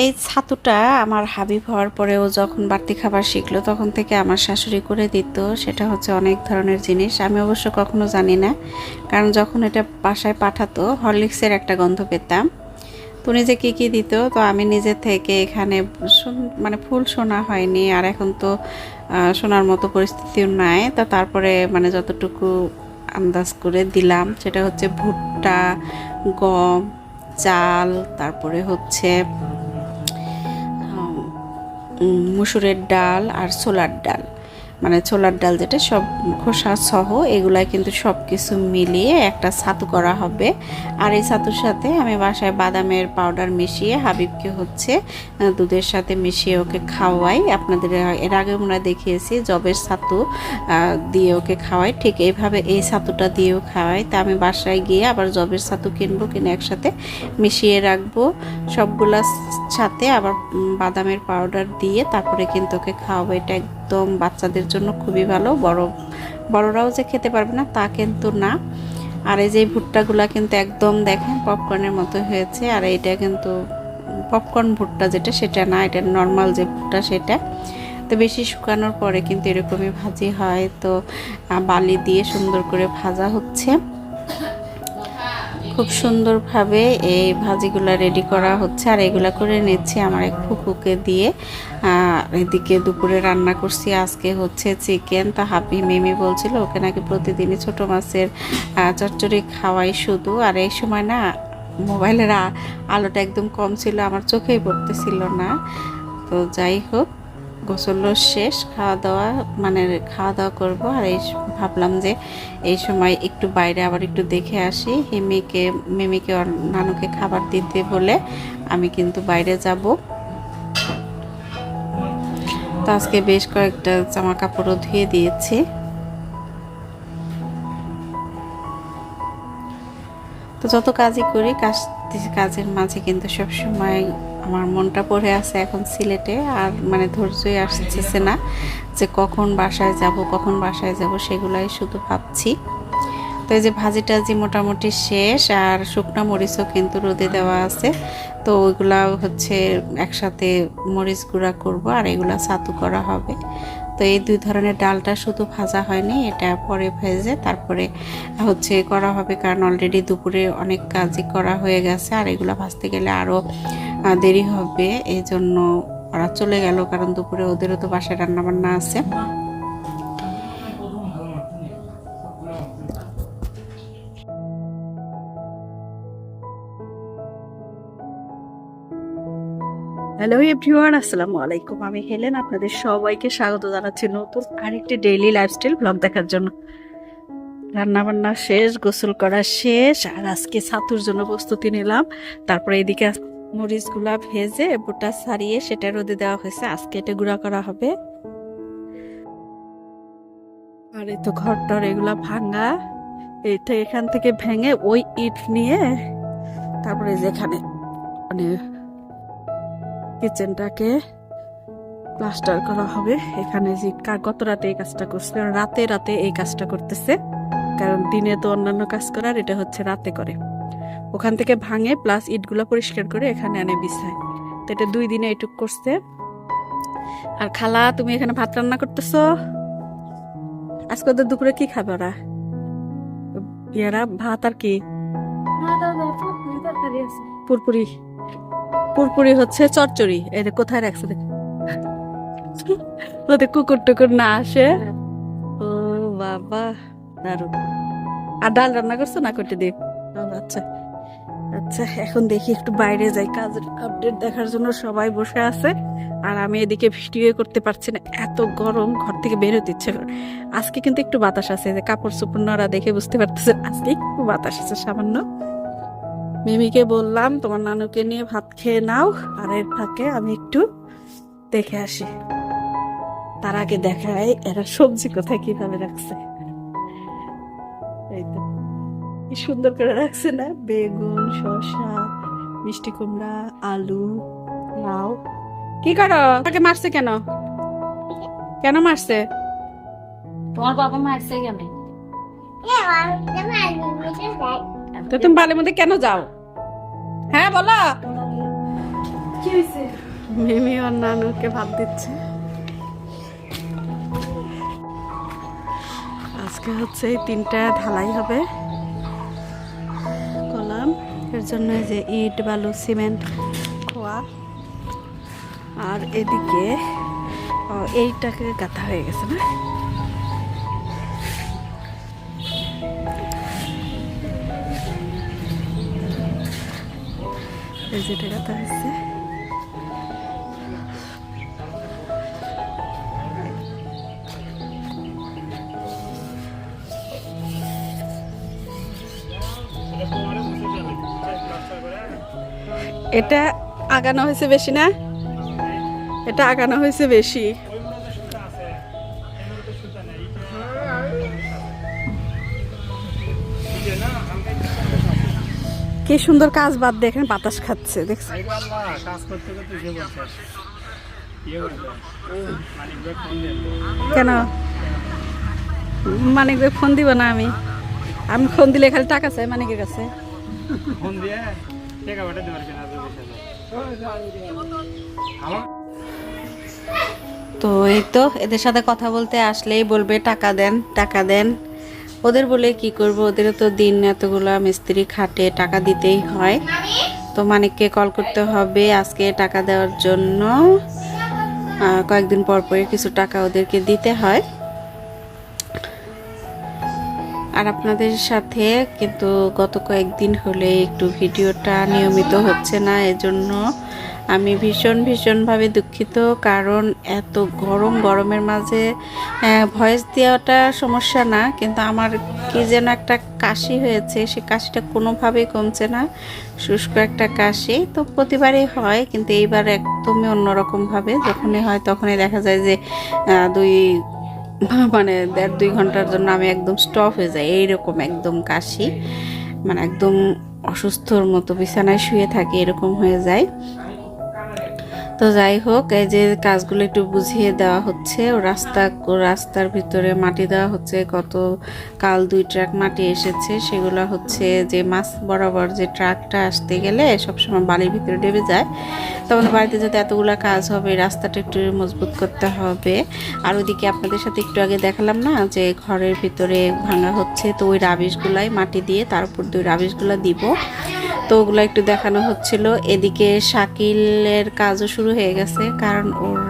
এই ছাতুটা আমার হাবিব হওয়ার পরেও যখন বাড়তি খাবার শিখলো, তখন থেকে আমার শাশুড়ি করে দিত। সেটা হচ্ছে অনেক ধরনের জিনিস। আমি অবশ্য কখনো জানি না, কারণ যখন এটা বাসায় পাঠাতো, হরলিক্সের একটা গন্ধ পেতাম। তো নিজে কী কী দিত? তো আমি নিজে থেকে এখানে মানে ফুল শোনা হয়নি, আর এখন তো শোনার মতো পরিস্থিতিও নাই। তো তারপরে মানে যতটুকু আন্দাজ করে দিলাম, সেটা হচ্ছে ভুট্টা, গম, চাল, তারপরে হচ্ছে মুসুরের ডাল আর ছোলার ডাল। মানে ছোলার ডাল যেটা, সব খোসা সহ এগুলাই কিন্তু সব কিছু মিলিয়ে একটা ছাতু করা হবে। আর এই ছাতুর সাথে আমি বাসায় বাদামের পাউডার মিশিয়ে হাবিবকে হচ্ছে দুধের সাথে মিশিয়ে ওকে খাওয়াই। আপনাদের, এর আগে আমরা দেখিয়েছি জবের ছাতু দিয়ে ওকে খাওয়াই। ঠিক এইভাবে এই ছাতুটা দিয়েও খাওয়াই। তা আমি বাসায় গিয়ে আবার জবের ছাতু কিনবো, কিনে একসাথে মিশিয়ে রাখব। সবগুলা সাথে আবার বাদামের পাউডার দিয়ে তারপরে কিন্তু ওকে খাওয়াবো। এটা একদম বাচ্চাদের জন্য খুবই ভালো। বড়, বড়রাও যে খেতে পারবে না, তা কিন্তু না। আর এই যে ভুট্টাগুলা কিন্তু একদম দেখেন পপকর্নের মতো হয়েছে। আর এটা কিন্তু পপকর্ন ভুট্টা যেটা, সেটা না, এটা নর্মাল যে ভুট্টা, সেটা। তো বেশি শুকানোর পরে কিন্তু এরকমই ভাজি হয়। তো বালি দিয়ে সুন্দর করে ভাজা হচ্ছে। খুব সুন্দরভাবে এই ভাজিগুলো রেডি করা হচ্ছে। আর এগুলা করে নিচ্ছি আমার এক ফুকুকে দিয়ে। এদিকে দুপুরে রান্না করছি, আজকে হচ্ছে চিকেন তা হাপি মেমি বলছিল, ওকে নাকি প্রতিদিনই ছোট মাছের চচ্চড়ি খাওয়াই শুধু। আর এই সময় না, মোবাইলের আলোটা একদম কম ছিল, আমার চোখেই পড়তেছিল না। তো যাই হোক গোসল শেষ খাওয়া দাওয়া মানে খাওয়া দাওয়া করব। আর এই ভাবলাম যে এই সময় একটু বাইরে আবার একটু দেখে আসি। হিমিকে, মিমিকে ওর নানুকে খাবার দিতে বলে আমি কিন্তু বাইরে যাব। তো আজকে বেশ কয়েকটা জামা কাপড়ও ধুয়ে দিয়েছি। তো যত কাজই করি, কাজ কাজের মাঝে কিন্তু সব সময় আমার মনটা পড়ে আছে এখন সিলেটে। আর মানে ধৈর্যই আসতেছে না যে কখন বাসায় যাব, কখন বাসায় যাব, সেগুলাই শুধু ভাবছি। তো এই যে ভাজি টাজি মোটামুটি শেষ, আর শুকনা মরিচও কিন্তু রোদে দেওয়া আছে। তো ওইগুলা হচ্ছে একসাথে মরিচ গুঁড়া করব, আর এগুলা ছাতু করা হবে। তো এই দুই ধরনের ডালটা শুধু ভাজা হয়নি, এটা পরে ভেজে তারপরে হচ্ছে করা হবে, কারণ অলরেডি দুপুরে অনেক কাজই করা হয়ে গেছে আর এগুলো ভাজতে গেলে আরও দেরি হবে। এই জন্য ওরা চলে গেল, কারণ দুপুরে ওদেরও তো বাসায় রান্নাবান্না আছে। হ্যালো এভরিওয়ান আসসালামু আলাইকুম। আমি হেলেন, আপনাদের সবাইকে স্বাগত জানাচ্ছি নতুন আরেকটি ডেইলি লাইফস্টাইল ব্লগ দেখার জন্য। রান্না বান্না শেষ, গোসল করা শেষ, আর আজকে ছাতুর জন্য প্রস্তুতি নিলাম। তারপরে এদিকে মরিচগুলা ভেজে বোটা সারিয়ে সেটা রোদে দেওয়া হয়েছে। আজকে এটা গুঁড়া করা হবে। আর এই তো ঘর টর এগুলা ভাঙা এইটা এখান থেকে ভেঙে ওই ইট নিয়ে তারপরে যেখানে মানে কিচেনটাকে প্লাস্টার করা হবে। এখানে যে গত রাতে এই কাজটা করছে কারণ রাতে রাতে এই কাজটা করতেছে। কারণ দিনে তো অন্যান্য কাজ করার এটা হচ্ছে রাতে করে। ওখান থেকে ভাঙে প্লাস ইটগুলো পরিষ্কার করে এখানে আনে বিছায়। তো এটা দুই দিনে এটুক করছে। আর খালা তুমি এখানে ভাত রান্না করতেছো? আজকে ওদের দুপুরে কি খাবে ওরা? ইয়ারা ভাত আর কি? পুরপুরি। পুরপুরি হচ্ছে চচ্চড়ি। এটা কোথায় রাখছে ওদের কুকুর টুকুর না আসে। ও বাবা, দারুণ। আর ডাল রান্না করছ না করতে দিই আচ্ছা। আচ্ছা এখন দেখি একটু বাইরে যাই। কাজের আপডেট দেখার জন্য সবাই বসে আছে। আর আমি এদিকে ভিডিও করতে পারছি না। এত গরম, ঘর থেকে বের হতে ইচ্ছে করে। আজকে কিন্তু একটু বাতাস আছে। যে কাপড় চোপড় নড়া দেখে বুঝতে পারতেছেন, আজকে একটু বাতাস আছে সামান্য। মিমিকে বললাম তোমার নানুকে নিয়ে ভাত খেয়ে নাও আর এর ফাঁকে আমি একটু দেখে আসি। তার আগে দেখায় এরা সবজি কোথায় কীভাবে রাখছে। এই তো। কি সুন্দর করে রাখছে না? বেগুন শসা মিষ্টি কুমড়া আলু লাউ। কি করো? তাকে মারছে কেন? কেন মারছে? তোমার বাবা মারছে কেন? তো তুমি বালের মধ্যে কেন যাও? হ্যাঁ বলো। মিমি আর নানুকে ভাত দিচ্ছে। আজকে হচ্ছে এই তিনটা ঢালাই হবে। কলাম এর জন্য যে ইট বালু সিমেন্ট খোয়া। আর এদিকে ও, এইটাকে গাঁথা হয়ে গেছে না? এটা আগানো হয়েছে বেশি না? এটা আগানো হয়েছে বেশি। কি সুন্দর কাজ বাদ দেখেন বাতাস খাচ্ছে, দেখছেন? দিয়ে কেন? মানিক ভাই ফোন দিব না আমি? আমি ফোন দিলে খালি টাকা চাই মানিকের কাছে। দিয়ে তো এই তো, এদের সাথে কথা বলতে আসলেই বলবে, টাকা দেন টাকা দেন। ওদের বলে কি করব? ওদের তো দিন এতগুলা মিস্ত্রি খাটে টাকা দিতেই হয়। তো মানিককে কল করতে হবে আজকে টাকা দেওয়ার জন্য। কয়েকদিন পর পরে কিছু টাকা ওদেরকে দিতে হয়। আর আপনাদের সাথে কিন্তু গত কয়েকদিন হলে একটু ভিডিওটা নিয়মিত হচ্ছে না, এজন্য আমি ভীষণ ভীষণভাবে দুঃখিত, কারণ এত গরম, গরমের মাঝে ভয়েস দেওয়াটা সমস্যা না, কিন্তু আমার কি যেন একটা কাশি হয়েছে, সে কাশিটা কোনোভাবেই কমছে না। শুষ্ক একটা কাশি, তো প্রতিবারই হয়, কিন্তু এইবার একদমই অন্যরকমভাবে, যখনই হয় তখনই দেখা যায় যে দুই মানে দেড় দুই ঘণ্টার জন্য আমি একদম স্টপ হয়ে যাই, এইরকম একদম কাশি। মানে একদম অসুস্থর মতো বিছানায় শুয়ে থাকি, এরকম হয়ে যায়। তো যাই হোক, এই যে কাজগুলো একটু বুঝিয়ে দেওয়া হচ্ছে রাস্তা রাস্তার ভিতরে মাটি দেওয়া হচ্ছে কত কাল দুই ট্রাক মাটি এসেছে, সেগুলো হচ্ছে যে মাছ বরাবর যে ট্রাকটা আসতে গেলে সবসময় বালির ভিতরে ডেবে যায়। তো আমাদের বাড়িতে যাতে এতগুলো কাজ হবে, রাস্তাটা একটু মজবুত করতে হবে। আর ওইদিকে আপনাদের সাথে একটু আগে দেখালাম না, যে ঘরের ভিতরে ভাঙা হচ্ছে, তো ওই রাবিশগুলাই মাটি দিয়ে তার উপর দুই রাবিশগুলো দিব। তো ওগুলো একটু দেখানো হচ্ছিল। এদিকে শাকিলের কাজও শুরু হয়ে গেছে, কারণ ওর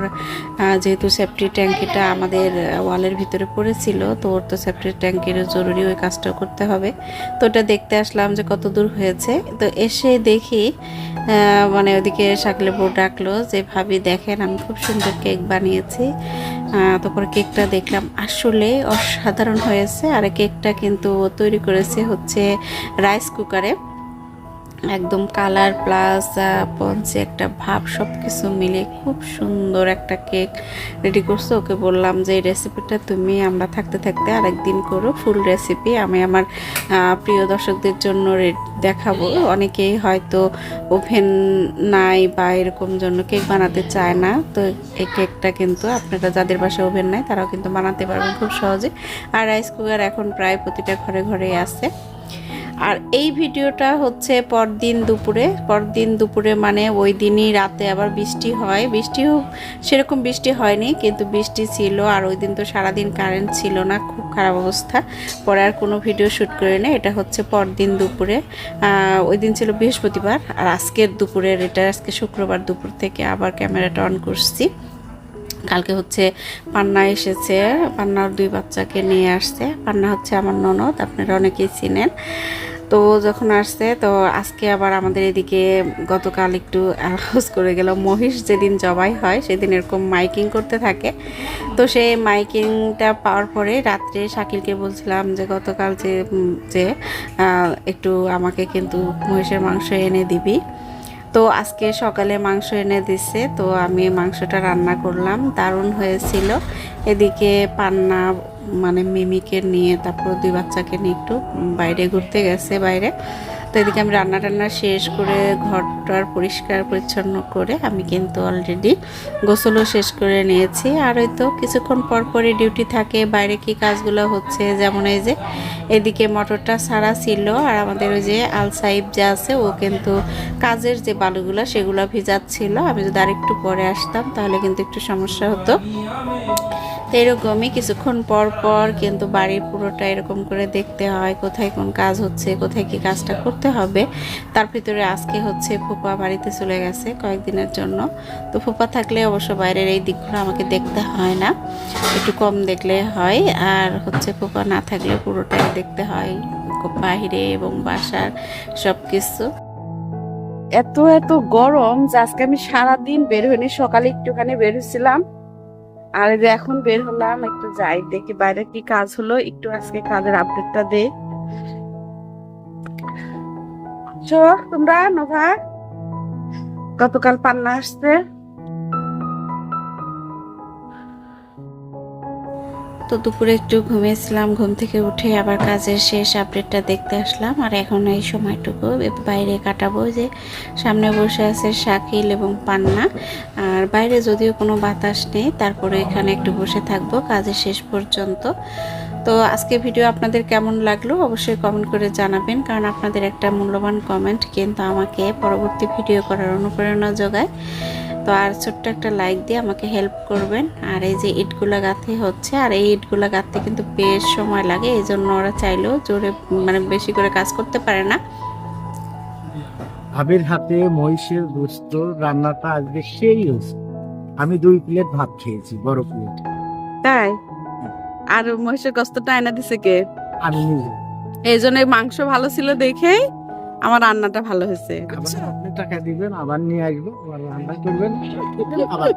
যেহেতু সেফটি ট্যাঙ্কিটা আমাদের ওয়ালের ভিতরে পড়েছিল, তো ওর তো সেফটি ট্যাঙ্কির জরুরি ওই কাজটা করতে হবে। তো ওটা দেখতে আসলাম যে কত দূর হয়েছে। তো এসে দেখি মানে ওদিকে শাকিলের বউ ডাকলো যে, ভাবি, দেখেন, আমি খুব সুন্দর কেক বানিয়েছি। তারপর কেকটা দেখলাম, আসলে অসাধারণ হয়েছে। আর কেকটা কিন্তু তৈরি করেছে হচ্ছে রাইস কুকারে। একদম কালার প্লাস পঞ্চে একটা ভাব সব কিছু মিলে খুব সুন্দর একটা কেক রেডি করছ। ওকে বললাম যে, এই রেসিপিটা তুমি আমরা থাকতে থাকতে আরেকদিন করো ফুল রেসিপি আমি আমার প্রিয় দর্শকদের জন্য দেখাবো। অনেকেই হয়তো ওভেন নাই বা এরকম জন্য কেক বানাতে চায় না, তো এই কেকটা কিন্তু আপনারা যাদের বাসায় ওভেন নাই, তারাও কিন্তু বানাতে পারবেন খুব সহজে। আর রাইস কুকার এখন প্রায় প্রতিটা ঘরে ঘরেই আছে। আর এই ভিডিওটা হচ্ছে পরদিন দুপুরে পরদিন দুপুরে মানে ওই দিনই রাতে আবার বৃষ্টি হয়। বৃষ্টিও সেরকম বৃষ্টি হয়নি, কিন্তু বৃষ্টি ছিল আর ওই দিন তো সারাদিন কারেন্ট ছিল না, খুব খারাপ অবস্থা। পরে আর কোনো ভিডিও শ্যুট করে নেই, এটা হচ্ছে পরদিন দুপুরে। ওই দিন ছিল বৃহস্পতিবার আর আজকের দুপুরের, এটা আজকে শুক্রবার দুপুর থেকে আবার ক্যামেরাটা অন করছি। কালকে হচ্ছে পান্না এসেছে, পান্নার দুই বাচ্চাকে নিয়ে আসছে। পান্না হচ্ছে আমার ননদ, আপনারা অনেকেই চিনেন। তো যখন আসছে, তো আজকে আবার আমাদের এদিকে গতকাল একটু অ্যালাউন্স করে গেল। মহিষ যেদিন জবাই হয়, সেদিন এরকম মাইকিং করতে থাকে। তো সেই মাইকিংটা পাওয়ার পরে রাত্রে শাকিলকে বলছিলাম যে, গতকাল যে যে একটু আমাকে কিন্তু মহিষের মাংস এনে দিবি। তো আজকে সকালে মাংস এনে দিছে, তো আমি মাংসটা রান্না করলাম, দারুণ হয়েছিল। এদিকে পান্না মানে মিমিকে নিয়ে, তারপর দুই বাচ্চাকে নিয়ে একটু বাইরে ঘুরতে গেছে বাইরে। তো এদিকে আমি রান্না টান্না শেষ করে ঘরটার পরিষ্কার পরিচ্ছন্ন করে আমি কিন্তু অলরেডি গোসলও শেষ করে নিয়েছি। আর ওই তো কিছুক্ষণ পর পরই ডিউটি থাকে, বাইরে কি কাজগুলো হচ্ছে, যেমন এই যে এদিকে মোটরটা সারা ছিল আর আমাদের ওই যে আল সাইব যে আছে, ও কিন্তু কাজের যে বালুগুলো সেগুলো ভিজাচ্ছিল। আমি যদি আরেকটু পরে আসতাম তাহলে কিন্তু একটু সমস্যা হতো। তো এরকমই কিছুক্ষণ পর পর কিন্তু বাড়ির পুরোটা এরকম করে দেখতে হয়, কোথায় কোন কাজ হচ্ছে, কোথায় কি কাজটা করতে হবে। তার ভিতরে আজকে হচ্ছে ফুপা বাড়িতে চলে গেছে কয়েকদিনের জন্য। তো ফুপা থাকলে অবশ্য বাইরের এই দিকগুলো আমাকে দেখতে হয় না, একটু কম দেখলে হয়। আর হচ্ছে ফুপা না থাকলে পুরোটাই দেখতে হয় বাহিরে এবং বাসার সব কিছু এত এত গরম যে আজকে আমি সারাদিন বের হইনি সকালে একটুখানি বের হয়েছিলাম। আর যে এখন বের হলাম, একটু যাই, দেখি বাইরে কি কাজ হলো। একটু আজকে কাজের আপডেটটা দে। তোমরা, নোভা? গতকাল পান্না আসছে। তো দুপুরে একটু ঘুমিয়েছিলাম, ঘুম থেকে উঠে আবার কাজের শেষ আপডেটটা দেখতে আসলাম। আর এখন এই সময়টুকু বাইরে কাটাবো যে সামনে বসে আছে শাকিল এবং পান্না। আর বাইরে যদিও কোনো বাতাস নেই, তারপরে এখানে একটু বসে থাকব কাজের শেষ পর্যন্ত। তো আজকে ভিডিও আপনাদের কেমন লাগল অবশ্যই কমেন্ট করে জানাবেন, কারণ আপনাদের একটা মূল্যবান কমেন্ট কিন্তু আমাকে পরবর্তী ভিডিও করার অনুপ্রেরণা যোগায়। তো আর ছোট্ট একটা লাইক দিয়ে আমাকে হেল্প করবেন। আর এই যে ইটগুলা গাঁথে হচ্ছে আর এই ইটগুলা গাঁথতে কিন্তু বেশ সময় লাগে এই জন্য ওরা চাইলেও জোরে মানে বেশি করে কাজ করতে পারে না। ভাবির হাতে মহিষের গোস্ত রান্নাটা আজকে সেই হয়েছে। আমি দুই প্লেট ভাত খেয়েছি বড় প্লেট তাই? আর মহিষের কষ্টটা আয়না দিছে কে? আমি নিজে। এই জন্য মাংস ভালো ছিল দেখেই আমার রান্নাটা ভালো হয়েছে। আপনি টাকা দিবেন আবার নিয়ে আসব আবার রান্না করবেন আবার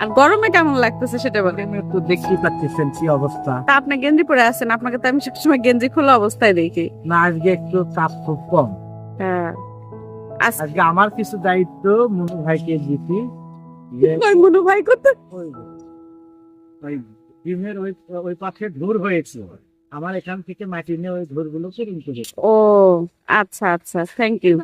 আর গরমে কেমন লাগতেছে সেটা বলেন। আমি তো দেখতেই পাচ্ছেন কি অবস্থা। তা আপনি গেঞ্জি পরে আছেন আপনাকে তো আমি সবসময় গেঞ্জি খোলা অবস্থায় দেখি। না আজকে একটু চাপ খুব কম। হ্যাঁ। আজকে আমার কিছু দায়িত্ব মনু ভাইকে দিছি। মনু ভাই কত ওই ওই ডিমের ওই ওই পাশে ধুর হয়েছে। আমার এখান থেকে মাটি নিয়ে ওই ঘরগুলো করে ও আচ্ছা আচ্ছা থ্যাংক ইউ